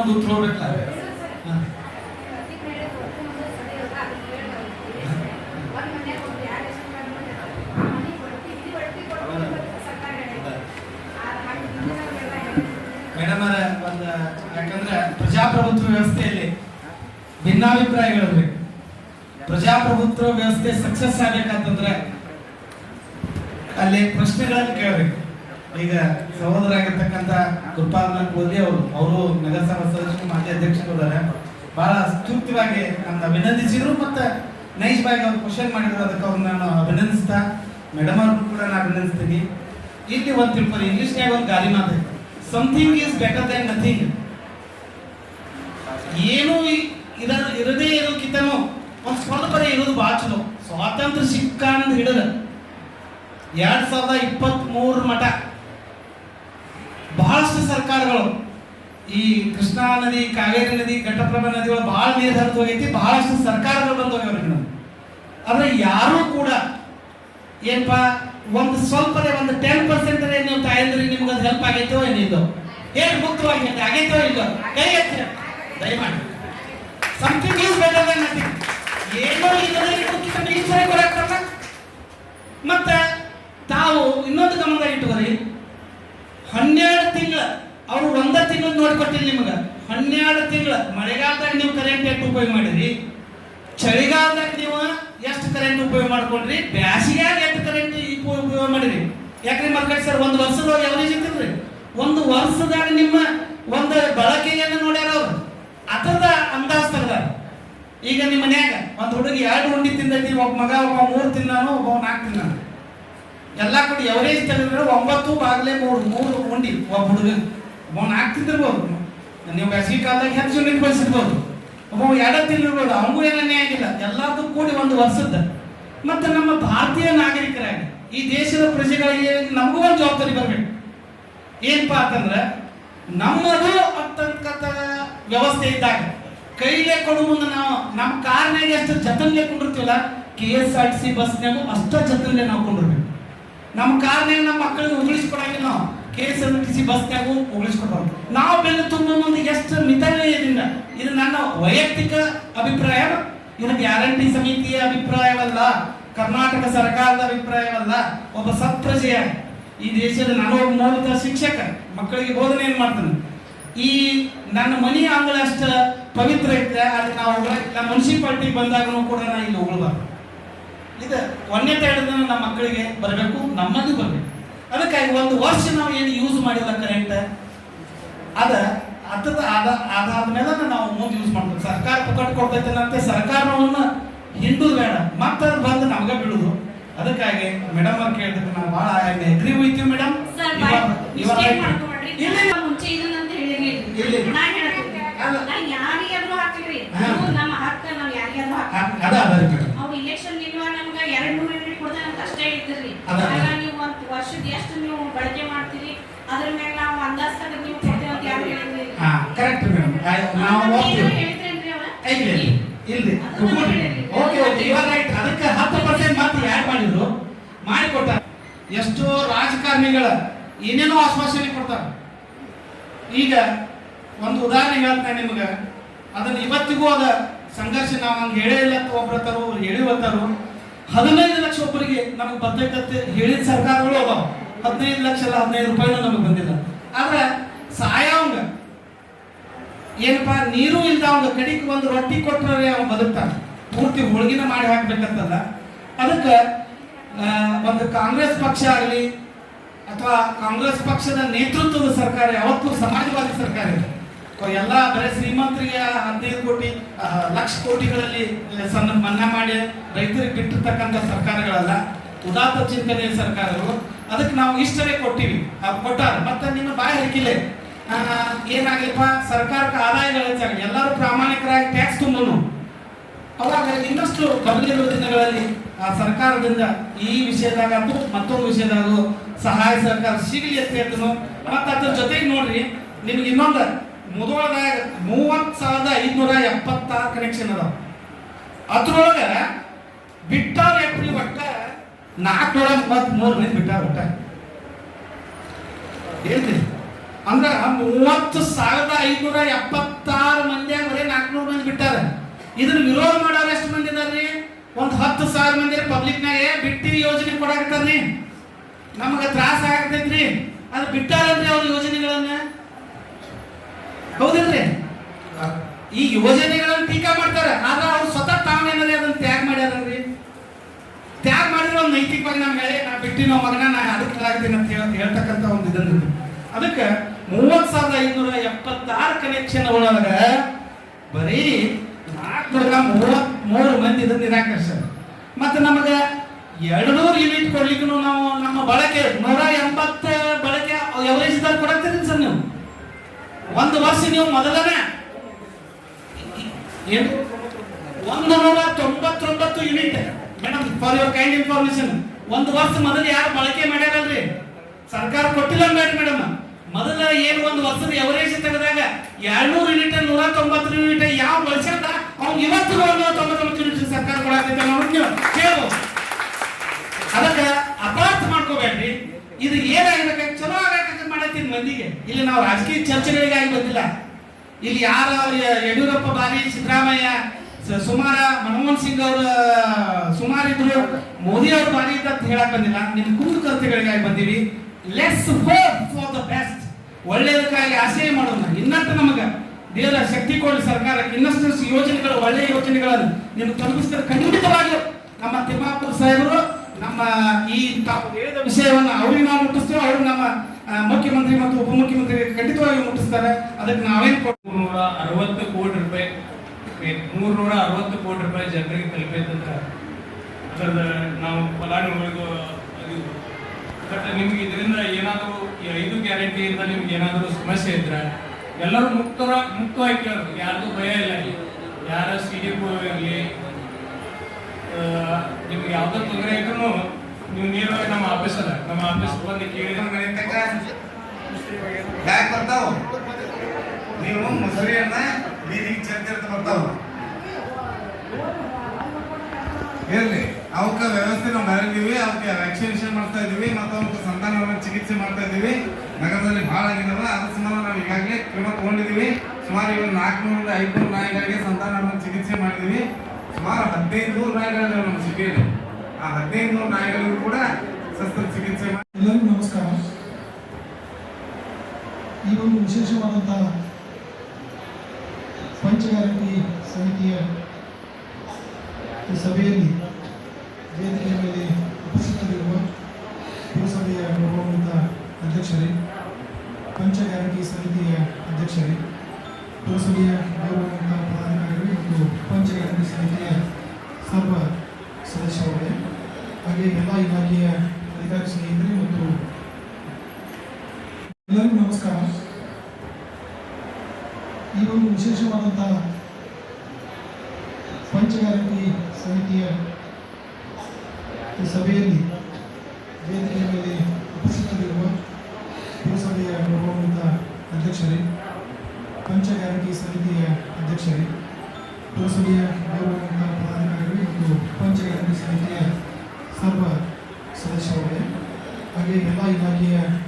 ಒಂದು ಉತ್ತರ ಹೋಗ್ಬೇಕಲ್ಲ. ಮೇಡಮ್ ಒಂದು, ಯಾಕಂದ್ರೆ ಪ್ರಜಾಪ್ರಭುತ್ವ ವ್ಯವಸ್ಥೆಯಲ್ಲಿ ಭಿನ್ನಾಭಿಪ್ರಾಯಗಳಿವೆ. ಪ್ರಜಾಪ್ರಭುತ್ವ ವ್ಯವಸ್ಥೆ ಸಕ್ಸಸ್ ಆಗ್ಬೇಕಂತಂದ್ರೆ ಅಲ್ಲಿ ಪ್ರಶ್ನೆಗಳನ್ನು ಕೇಳಬೇಕು. ಈಗ ಸಹೋದರಾಗಿರ್ತಕ್ಕಂಥ ಕೃಪಾನಾಥ್ ಕೋಲಿ ಅವರು ಅವರು ನಗರಸಭಾ ಸದಸ್ಯರು, ಮಾಜಿ ಅಧ್ಯಕ್ಷರು ಇದ್ದಾರೆ. ಬಹಳ ಸ್ತೂರ್ತಿವಾಗಿ ನನ್ನ ಅಭಿನಂದಿಸಿದ್ರು ಮತ್ತೆ ನೈಜವಾಗಿ ಅವ್ರು ಕ್ವಶನ್ ಮಾಡಿದ್ರು, ಅದಕ್ಕೆ ಅವ್ರನ್ನ ನಾನು ಅಭಿನಂದಿಸ್ತಾ ಮೇಡಮ್ ಅವ್ರಿಗೂ ಕೂಡ ನಾನು ಅಭಿನಂದಿಸ್ತೀನಿ. ಇಲ್ಲಿ ಒಂದು ತಿಳ್ಕೊಂಡು ಇಂಗ್ಲಿಷ್ನ್ಯಾಗ ಒಂದು ಗಾಲಿ ಮಾತು something is better than nothing ಏನು ಇರ ಇರದೇ ಇರೋಕ್ಕಿಂತನೂ ಒಂದು ಸ್ವಲ್ಪ ಇರೋದು ಭಾಳ ಚಲೋ. ಸ್ವಾತಂತ್ರ್ಯ ಸಿಕ್ಕಾಂದ್ ಹಿಡಿದ್ರೆ. ಎರಡು ಸಾವಿರದ ಇಪ್ಪತ್ತ್ ಮೂರು ಮಠ. ಬಹಳಷ್ಟು ಸರ್ಕಾರಗಳು ಈ ಕೃಷ್ಣಾ ನದಿ, ಕಾವೇರಿ ನದಿ ಘಟಪ್ರಭಾ ನದಿಗಳು ಬಹಳ ನೀರು ಹರಿದು ಹೋಗೈತಿ, ಬಹಳಷ್ಟು ಸರ್ಕಾರಗಳು ಬಂದು ಹೋಗ್ಯಾವ ಆದ್ರೆ ಯಾರೂ ಕೂಡ ಏನಪ್ಪ ಒಂದು ಸ್ವಲ್ಪನೇ ಒಂದು ಟೆನ್ ಪರ್ಸೆಂಟ್ ನೀವು ತಾಯಂದ್ರಿ ನಿಮ್ಗೆ ಅದು ಹೆಲ್ಪ್ ಆಗೈತೋ ಏನಿಲ್ಲೋ ಏನು ಮುಕ್ತವಾಗಿ ಆಗೈತೋ ಇಲ್ಲೋ ಕೈ ಎತ್ತಿ ದಯಮಾಡಿ. Something is better than nothing ಏನೋ ಇಲ್ಲದೆ ಈಶ್ವರ ಕೊಡಕ್ತಲ್ಲ ಮತ್ತೆ ತಾವು ಇನ್ನೊಂದು ಗಮನದಲ್ಲಿ ಇಟ್ಟುಕೊರಿ ಹನ್ನೆರಡು ತಿಂಗಳ, ಅವರು ಒಂದ ತಿಂಗಳು ನೋಡ್ಕೊಟ್ಟಿಲ್ಲ ನಿಮ್ಗೆ. ಹನ್ನೆರಡು ತಿಂಗಳ, ಮಳೆಗಾಲದಾಗ ನೀವು ಕರೆಂಟ್ ಎಷ್ಟು ಉಪಯೋಗ ಮಾಡಿರಿ ಚಳಿಗಾಲದಾಗ ನೀವು ಎಷ್ಟು ಕರೆಂಟ್ ಉಪಯೋಗ ಮಾಡ್ಕೊಂಡ್ರಿ? ಬ್ಯಾಸಿಗ್ಯಾಗ ಎಷ್ಟು ಕರೆಂಟ್ ಉಪಯೋಗ ಮಾಡಿರಿ ಯಾಕ್ರಿ ಮಕ್ಕಳು ಸರ್, ಒಂದು ವರ್ಷದ ಎವರೇಜ್ ಇತ್ತಿಲ್ರಿ? ಒಂದು ವರ್ಷದಾಗ ನಿಮ್ಮ ಒಂದು ಬಳಕೆಯನ್ನು ನೋಡ್ಯಾರ ಅವ್ರು. ಅದರದ ಅಂದಾಜ್ ತೆಗ್ದಾರ ಈಗ ನಿಮ್ಮ ಮನ್ಯಾಗ ಒಂದು ಹುಡುಗಿ ಎರಡು ಉಂಡಿ ತಿಂದೈತಿ, ಒಬ್ಬ ಮಗ, ಒಬ್ಬ ಮೂರು ತಿನ್ನಾನು ಒಬ್ಬ ನಾಲ್ಕು ತಿನ್ನಾನು ಎಲ್ಲ ಕೂಡಿ ಎವರೇಜ್ ತೆಗೆದ್ರೆ ಒಂಬತ್ತು ಬಾಗ್ಲೆ ಮೂರು ಮೂರು ಉಂಡಿ ಒಬ್ಬ ಹುಡುಗ. ಒಬ್ಬ ಆಗ್ತಿದ್ದಿರ್ಬೋದು. ನೀವು ಬೇಸಿಗೆ ಕಾಲದಾಗ ಹೆಚ್ಚು ನಿರ್ಬಹಿಸಿರ್ಬೋದು ಬಳಸಿರ್ಬೋದು? ಒಬ್ಬ ಎರಡು ತಿಂದಿರ್ಬೋದು ಅವನಿಗೂ ಏನು ಆಗಿಲ್ಲ. ಎಲ್ಲದೂ ಕೂಡಿ ಒಂದು ವರ್ಷದ ಮತ್ತೆ ನಮ್ಮ ಭಾರತೀಯ ನಾಗರಿಕರಾಗಿ, ಈ ದೇಶದ ಪ್ರಜೆಗಳಿಗೆ ನಮಗೂ ಒಂದು ಜವಾಬ್ದಾರಿ ಬರಬೇಕು. ಏನಪ್ಪ ಅಂತಂದ್ರೆ, ನಮ್ಮದು ಅಂತಕ್ಕಂಥ ವ್ಯವಸ್ಥೆ ಇದ್ದಾಗ, ಕೈಲೇ ಕೊಡು ಮುಂದೆ ನಾವು, ನಮ್ಮ ಕಾರ್ನಾಗ ಎಷ್ಟು ಜತನ್ಲೆ ಕೊಂಡಿರ್ತೀವಲ್ಲ, K S R T C ಬಸ್ನಾಗೂ ಅಷ್ಟ ಜತನ್ಲೆ ನಾವು ಕೊಂಡಿರ್ಬೇಕು. ನಮ್ಮ ಕಾರಣ ನಮ್ಮ ಮಕ್ಕಳಿಗೆ ಉಗುಳಿಸ್ಕೊಡಂಗಿಲ್ಲ ನಾವು. K S R T C ಬಸ್ನಾಗೂ ಉಗುಳಿಸ್ಕೊಡ್ಬಾರ್ದು. ನಾವು ಬೆನ್ನು ತುಂಬ ಮುಂದೆ ಎಷ್ಟು ಇದನ್ನ ಇದು ನನ್ನ ವೈಯಕ್ತಿಕ ಅಭಿಪ್ರಾಯ. ಇದು ಗ್ಯಾರಂಟಿ ಸಮಿತಿಯ ಅಭಿಪ್ರಾಯವಲ್ಲ, ಕರ್ನಾಟಕ ಸರ್ಕಾರದ ಅಭಿಪ್ರಾಯವಲ್ಲ, ಒಬ್ಬ ಸತ್ಪ್ರಜೆಯ ಈ ದೇಶದ ನಾನು ಒಬ್ಬ ಶಿಕ್ಷಕ ಮಕ್ಕಳಿಗೆ ಬೋಧನೆ ಏನ್ ಮಾಡ್ತಾನೆ. ಈ ನನ್ನ ಮನಿ ಅಂಗಳ ಅಷ್ಟ ಪವಿತ್ರ ಐತೆ ಆದ್ರೆ ನಾವು ನಮ್ಮ ಮುನ್ಸಿಪಾಲ್ಟಿ ಬಂದಾಗನೂ ಕೂಡ ನಾ ಇಲ್ಲಿ ಉಳ್ಬಾರ್ದು ಇದು ಒಂದನೇ ತರಗತಿ ನಮ್ಮ ಮಕ್ಕಳಿಗೆ ಬರಬೇಕು ನಮ್ಮದು ಬರಬೇಕು. ಅದಕ್ಕಾಗಿ ಒಂದು ವರ್ಷ ನಾವು ಏನು ಯೂಸ್ ಮಾಡಿಲ್ಲ ಕರೆಂಟ್ ಅದ ಅದ ಅದ ಅದಾದ್ಮೇಲೆ ನಾವು ಮುಂದೆ ಯೂಸ್ ಮಾಡ್ಬೇಕು. ಸರ್ಕಾರ ಪುಕ್ಕಟ್ ಕೊಡ್ತೈತೆ ಅಂತ ಸರ್ಕಾರವನ್ನ ಹಿಂಡುದು ಬೇಡ. ಮತ್ತೆ ಅದು ಬಂದು ನಮ್ಗೆ ಬಿಡುದು ಅದಕ್ಕಾಗಿ ಮೇಡಮ್ ಅವ್ರು ಕೇಳಿದ್ರೆ ನಾವು ಭಾಳ ಎಗ್ರಿ ಹೋಯ್ತೀವಿ ಮೇಡಮ್ ಇವಾಗ ಇವಾಗ ಮಿಸ್ಟೇಕ್ ಮಾಡ್ಕೊಬೇಡ್ರಿ ಇಲ್ಲ ನಾನು ಮುಂಚೆ ಇದನ್ನಂತ ಹೇಳಿರ್ಲಿಲ್ಲ ಇಲ್ಲ. ನಾ ಹೇಳಕತ್ತೀನಿ ಅಲ್ಲ. ನಾ ಯಾರಿಗಾದ್ರೂ ಹಾಕ್ತೀರಿ ಹಾ. ಅದು ನಮ್ಮ ಹಕ್ಕ ನಾವ್ ಯಾರಿಗಾದ್ರೂ ಹಾಕ ಅದ ಅದ ರೀ ಮೇಡಮ್ ಅವ್ರು ಇಲೆಕ್ಷನ್ ನಿಲ್ಲುವಾಗ ನಮ್ಗೆ ಎರಡ್ ಮೂರು ಯೂನಿಟ್ ಕೊಡ್ತಾರೆ ಅಂತ ಅಷ್ಟೇ ಇದ್ದಿರ್ರಿ ಅದ. ಆಗ ನೀವು ಒಂದ್ ವರ್ಷದ ಎಷ್ಟು ನೀವು ಬಳಕೆ ಮಾಡ್ತೀರಿ ಅದ್ರ ಮೇಲೆ ನಾವು ಅಂದಾಜ್ ತೆಗೆದು ನೀವು ಕೊಡ್ತೇವೆ ಅಂತ ಯಾರು ಹೇಳಿದ್ರಿ ಹಾ ಕರೆಕ್ಟ್ ಮೇಡಮ್ ನಾವು ಹೋಗ್ತೀವಿ ಇಲ್ರಿ ಓಕೆ ಓಕೆ ಇವಾಗ ರೈಟ್ ಅದಕ್ಕೆ ಹತ್ತು ಪರ್ಸೆಂಟ್ ಮಾತ್ರ ಆ್ಯಡ್ ಮಾಡಿದ್ರು. ಮಾಡಿಕೊಟ್ಟ. ಎಷ್ಟೋ ರಾಜಕಾರಣಿಗಳ ಏನೇನೋ ಆಶ್ವಾಸನೆ ಕೊಡ್ತಾರೆ. ಈಗ ಒಂದು ಉದಾಹರಣೆ ಹೇಳ್ತಾ ನಿಮ್ಗೆ. ಅದನ್ನ ಇವತ್ತಿಗೂ ಅದ ಸಂಘರ್ಷ ನಾವು ಹಂಗೆ ಹೇಳೇ ಇಲ್ಲ ಒಬ್ರು ತರು ಹೇಳಿ ಬರ್ತಾರೋ ಹದಿನೈದು ಲಕ್ಷ ಒಬ್ಬರಿಗೆ ನಮಗೆ ಬರ್ತೈತೆ ಹೇಳಿದ ಸರ್ಕಾರಗಳು ಅದಾವ. ಹದಿನೈದು ಲಕ್ಷ ಅಲ್ಲ ಹದಿನೈದು ರೂಪಾಯಿನೂ ನಮಗೆ ಬಂದಿಲ್ಲ. ಆದ್ರೆ ಸಾಯವಂಗ ಏನಪ್ಪಾ, ನೀರು ಇಲ್ದ ಒಂದು ಕಡಿಗೆ ಒಂದು ರೊಟ್ಟಿ ಕೊಟ್ಟರೆ ಅವ್ನು ಬದುಕ್ತಾನೆ. ಪೂರ್ತಿ ಹೋಳಿಗೆನ ಮಾಡಿ ಹಾಕ್ಬೇಕಂತಲ್ಲ. ಅದಕ್ಕೆ ಒಂದು ಕಾಂಗ್ರೆಸ್ ಪಕ್ಷ ಆಗಲಿ, ಅಥವಾ ಕಾಂಗ್ರೆಸ್ ಪಕ್ಷದ ನೇತೃತ್ವದ ಸರ್ಕಾರ ಯಾವತ್ತೂ ಸಮಾಜವಾದಿ ಸರ್ಕಾರ ಇದೆ ಎಲ್ಲ ಬರೀ ಶ್ರೀಮಂತರಿಗೆ ಹದಿನೈದು ಕೋಟಿ ಲಕ್ಷ ಕೋಟಿಗಳಲ್ಲಿ ಸಣ್ಣ ಮನ್ನಾ ಮಾಡಿ ರೈತರಿಗೆ ಬಿಟ್ಟಿರ್ತಕ್ಕಂಥ ಸರ್ಕಾರಗಳಲ್ಲ, ಉದಾತ್ತ ಚಿಂತನೆಯ ಸರ್ಕಾರಗಳು. ಅದಕ್ಕೆ ನಾವು ಇಷ್ಟರೇ ಕೊಟ್ಟಿವಿ. ಕೊಟ್ಟಾರ. ಮತ್ತೆ ನಿಮ್ಮ ಬಾಯಿ ಹಾಕಿಲ್ಲ ಏನಾಗಲಿಪ್ಪ ಸರ್ಕಾರಕ್ಕೆ ಆದಾಯ ಎಲ್ಲರೂ ಪ್ರಾಮಾಣಿಕರಾಗಿ ಟ್ಯಾಕ್ಸ್ ತುಂಬನು. ಅವಾಗ ಇನ್ನಷ್ಟು ಬರಲಿರುವ ದಿನಗಳಲ್ಲಿ ಆ ಸರ್ಕಾರದಿಂದ ಈ ವಿಷಯದಾಗ ಮತ್ತೊಂದು ವಿಷಯದಾಗ ಸಹಾಯ ಸರ್ಕಾರ ಸಿಗಲಿ ಅಂತ ಹೇಳ್ತನು. ಮತ್ತೆ ಅದ್ರ ಜೊತೆಗೆ ನೋಡ್ರಿ, ನಿಮ್ಗೆ ಇನ್ನೊಂದು ಮುದೋಳದಾಗ ಮೂವತ್ತು ಸಾವಿರದ ಐದುನೂರ ಎಪ್ಪತ್ತಾರು ಕನೆಕ್ಷನ್ ಅದಾವ. ಅದ್ರೊಳಗೆ ಬಿಟ್ಟಾರ ಎಪ್ರಿ ಒಟ್ಟ ನಾಲ್ಕುನೂರ ಮೂವತ್ತ್ ಮೂರು ಮಂದಿ ಬಿಟ್ಟಾರ ಒಟ್ಟ. ಏನ್ರಿ? ಅಂದ್ರ ಮೂವತ್ತು ಸಾವಿರದ ಐನೂರ ಎಪ್ಪತ್ತಾರು ಮಂದಿ ಬರೀ ನಾಲ್ಕುನೂರು ಮಂದಿ ಬಿಟ್ಟಾರ. ಇದನ್ನ ವಿರೋಧ ಮಾಡೋರು ಎಷ್ಟು ಮಂದಿ ಇದಾರ್ರಿ ಒಂದ್ ಹತ್ತು ಸಾವಿರ ಮಂದಿ ಪಬ್ಲಿಕ್ನಾಗೆ ಬಿಟ್ಟಿ ಯೋಜನೆ ಕೊಡಾಕತ್ತಾರ್ರಿ ನಮಗೆ ತ್ರಾಸ ಆಗತೈತ್ರಿ ಅದು ಬಿಟ್ಟಾರಲ್ರಿ ಅವ್ರ ಯೋಜನೆಗಳನ್ನ? ಹೌದಿಲ್ರಿ ಈ ಯೋಜನೆಗಳನ್ನ ಟೀಕಾ ಮಾಡ್ತಾರೆ. ಆದ್ರೆ ಅವ್ರು ಸ್ವತಃ ತಾವೇನದೇ ಅದನ್ನ ತ್ಯಾಗ ಮಾಡ್ಯಾರಲ್ರಿ ತ್ಯಾಗ ಮಾಡಿದ್ರೆ ಒಂದು ನೈತಿಕವಾಗಿ ನಮ್ಮ ಮೇಲೆ ನಾ ಬಿಟ್ಟಿನ ಮಗನ ನಾ ಅದಕ್ಕೆ ಅಂತ ಹೇಳಿ ಹೇಳ್ತಕ್ಕಂಥ ಒಂದು ಇದನ್ನ ಅದಕ್ಕೆ ಮೂವತ್ ಸಾವಿರದ ಐನೂರ ಎಪ್ಪತ್ತಾರು ಕನೆಕ್ಷನ್ ಒಳಗ ಬರೀ ನಾಲ್ಕುನೂರ ಮೂವತ್ ಮೂರು ಮಂದಿ ಇದನ್ನ ನಿರಾಕರಿಸ್ಯಾರ. ಮತ್ತೆ ನಮಗೆ ಎರಡು ನೂರು ಯೂನಿಟ್ ಕೊಡ್ಲಿಕ್ಕೂ ನಾವು ನಮ್ಮ ಬಳಕೆ ನೂರ ಎಂಬತ್ತು ಬಳಕೆ ಎವರೇಜ್ದಾಗ ಕೊಡತ್ತೀರಿ ಸರ್ ನೀವು. ಒಂದು ವರ್ಷ ನೀವು ಮೊದಲನೇ ಏನು? ಒಂದು ನೂರ ತೊಂಬತ್ತೊಂಬತ್ತು unit madam for your kind information ಒಂದು ವರ್ಷ ಮೊದಲು ಯಾರು ಬಳಕೆ ಮಾಡ್ಯಾರಲ್ರಿ? ಸರ್ಕಾರ ಕೊಟ್ಟಿಲ್ಲ ಬೇಡ ಮೇಡಮ್. ಮೊದಲ ಏನು ಒಂದು ವರ್ಷದ ಎವರೇಜ್ ತೆಗೆದಾಗ ಎರಡ್ನೂರು ಯೂನಿಟ್ ನೂರ ತೊಂಬತ್ತು ಯೂನಿಟ್, ಯಾವ ವರ್ಷದ? ಅವ್ನು ಇವತ್ತು ತೊಂಬತ್ತೊಂಬತ್ತು ಯೂನಿಟ್ ಸರ್ಕಾರ ಕೊಡಾಕೈತೆ ಕೇಳು. ಅದಕ್ಕೆ ಅಪಾರ್ಥ ಮಾಡ್ಕೋಬೇಡ್ರಿ. ಇದು ಏನಾಗಬೇಕು? ಚಲೋ ಆಗಕ್ಕೆ ಮಾಡತ್ತೀನಿ ಮಂದಿಗೆ. ಇಲ್ಲಿ ನಾವು ರಾಜಕೀಯ ಚರ್ಚೆಗಳಿಗಾಗಿ ಬಂದಿಲ್ಲ. ಇಲ್ಲಿ ಯಾರ ಯಡಿಯೂರಪ್ಪ ಬಾರಿ ಸಿದ್ದರಾಮಯ್ಯ ಸುಮಾರ ಮನಮೋಹನ್ ಸಿಂಗ್ ಅವರ, ಸುಮಾರು ಇದ್ರು. ಮೋದಿ ಅವ್ರ ಬಾರಿ ಅಂತ ಹೇಳಕ್ ಬಂದಿಲ್ಲ. ನಿಮ್ ಕೂತು ಕಲ್ತೆಗಳಿಗಾಗಿ ಬಂದೀವಿ. Let's hope for the best ಒಳ್ಳೆಯದಕ್ಕಾಗಿ ಆಸೆ ಮಾಡೋಣ ಇನ್ನಷ್ಟು ನಮಗೆ ದೇವರ ಶಕ್ತಿ ಕೊಡಿ ಸರ್ಕಾರಕ್ಕೆ ಇನ್ನಷ್ಟು ಯೋಜನೆಗಳು ಒಳ್ಳೆಯ ಯೋಜನೆಗಳನ್ನು ನಿಮ್ಗೆ ತಲುಪಿಸಿದ್ರೆ ಖಂಡಿತವಾಗಿಯೂ ನಮ್ಮ ತಿಮ್ಮಾಪುರ ಸಾಹೇಬರು, ನಮ್ಮ ಈ ತಾವು ವಿಷಯವನ್ನು ಅವರಿಗೆ ನಾವು ಮುಟ್ಟಿಸ್ತೇವೆ. ಅವರು ನಮ್ಮ ಮುಖ್ಯಮಂತ್ರಿ ಮತ್ತು ಉಪಮುಖ್ಯಮಂತ್ರಿ ಖಂಡಿತವಾಗಿ ಮುಟ್ಟಿಸ್ತಾರೆ. ಅದಕ್ಕೆ ನಾವೇನು ನೂರ ಅರವತ್ತು ಕೋಟಿ ರೂಪಾಯಿ. ಮೂರ್ನೂರ ಅರವತ್ತು ಕೋಟಿ ರೂಪಾಯಿ ಜನರಿಗೆ ತಲುಪೈತಂದ್ರೆ ನಾವು ಫಲಾನುಭವಿಗೂ ಬಟ್ ನಿಮ್ಗೆ ಇದರಿಂದ ಏನಾದರೂ ಈ ಗ್ಯಾರಂಟಿ ಇಂದ ನಿಮ್ಗೆ ಏನಾದರೂ ಸಮಸ್ಯೆ ಇದ್ರೆ ಎಲ್ಲರೂ ಮುಕ್ತರ ಮುಕ್ತವಾಗಿ ಕೇಳೋದು. ಯಾರಿಗೂ ಭಯ ಇಲ್ಲ ಅಲ್ಲಿ. ಯಾರ ಸಿ ಡಿ ಇರಲಿ. ನಿಮ್ಗೆ ಯಾವ್ದೋ ತೊಂದರೆ ಇದ್ರು ನೀವು ನೇರವಾಗಿ ನಮ್ಮ ಆಫೀಸ್ ಅದ ನಮ್ಮ ಆಫೀಸ್ ಬಂದು ಕೇಳಿದ್ರೆ ಯಾಕೆ ಬರ್ತಾವ? ನೀವು ಮುಸುರಿಯನ್ನ ಬರ್ತಾವ. ಇರ್ಲಿ. ಅವಕ್ಕ ವ್ಯವಸ್ಥೆ ನಾವು ಮಾಡಿದ್ದೀವಿ, ಅವಕ್ಕೆ ವ್ಯಾಕ್ಸಿನೇಷನ್ ಮಾಡ್ತಾ ಇದ್ದೀವಿ, ಮತ್ತು ಅವಕ್ಕೆ ಸಂತಾನವನ್ನ ಚಿಕಿತ್ಸೆ ಮಾಡ್ತಾ ಇದ್ದೀವಿ. ನಗರದಲ್ಲಿ ಬಹಳ ಆಗಿದಾವ ಅದ್ರ ಸಂಬಂಧ ನಾವು ಈಗಾಗಲೇ ಕ್ರಮ ತಗೊಂಡಿದ್ದೀವಿ. ಸುಮಾರು ಇವಾಗ ನಾಲ್ಕುನೂರಿಂದ ಐದುನೂರು ನಾಯಿಗಳಿಗೆ ಸಂತಾನವನ್ನು ಚಿಕಿತ್ಸೆ ಮಾಡಿದ್ದೀವಿ. ಸುಮಾರು ಹದಿನೈದು ನೂರು ನಾಯಿಗಳಿವೆ ನಮ್ಮ ಸಿಟಿಯಲ್ಲಿ. ಆ ಹದಿನೈದು ನೂರು ನಾಯಿಗಳಿಗೂ ಕೂಡ ಶಸ್ತ್ರ ಚಿಕಿತ್ಸೆ ಮಾಡಿ ಎಲ್ಲರಿಗೂ ನಮಸ್ಕಾರ. ಈ ಒಂದು ವಿಶೇಷವಾದಂಥ ಪಂಚಗ್ಯಾರಂಟಿ ಸಮಿತಿಯ ಸಭೆಯಲ್ಲಿ ಸಮಿತಿಯ ಸರ್ವ ಸದಸ್ಯರುಗಳೇ ಹಾಗೆ ಎಲ್ಲ ಇಲಾಖೆಯ ಅಧಿಕಾರಿ ಸ್ನೇಹಿತರೆ ಮತ್ತು ಎಲ್ಲರಿಗೂ ನಮಸ್ಕಾರ. ಈ ಒಂದು ವಿಶೇಷವಾದಂಥ ಪಂಚಗ್ಯಾರಂಟಿ ಸಮಿತಿಯ ಸಭೆಯಲ್ಲಿ ವೇದಿಕೆಯ ಮೇಲೆ ಉಪಸ್ಥಿತರಿರುವ ಪುರಸಭೆಯ ಗೌರವಾನ್ವಿತ ಅಧ್ಯಕ್ಷರೇ ಪಂಚಗ್ಯಾರಂಟಿ ಸಮಿತಿಯ ಅಧ್ಯಕ್ಷರೇ, ಪುರಸಭೆಯ ಗೌರವಾನ್ವಿತ ಪದಾಧಿಕಾರಿಗಳು ಮತ್ತು ಪಂಚಗ್ಯಾರಂಟಿ ಸಮಿತಿಯ ಸರ್ವ ಸದಸ್ಯರುಗಳೇ ಹಾಗೆ ಎಲ್ಲ ಇಲಾಖೆಯ ಅಧಿಕಾರಿ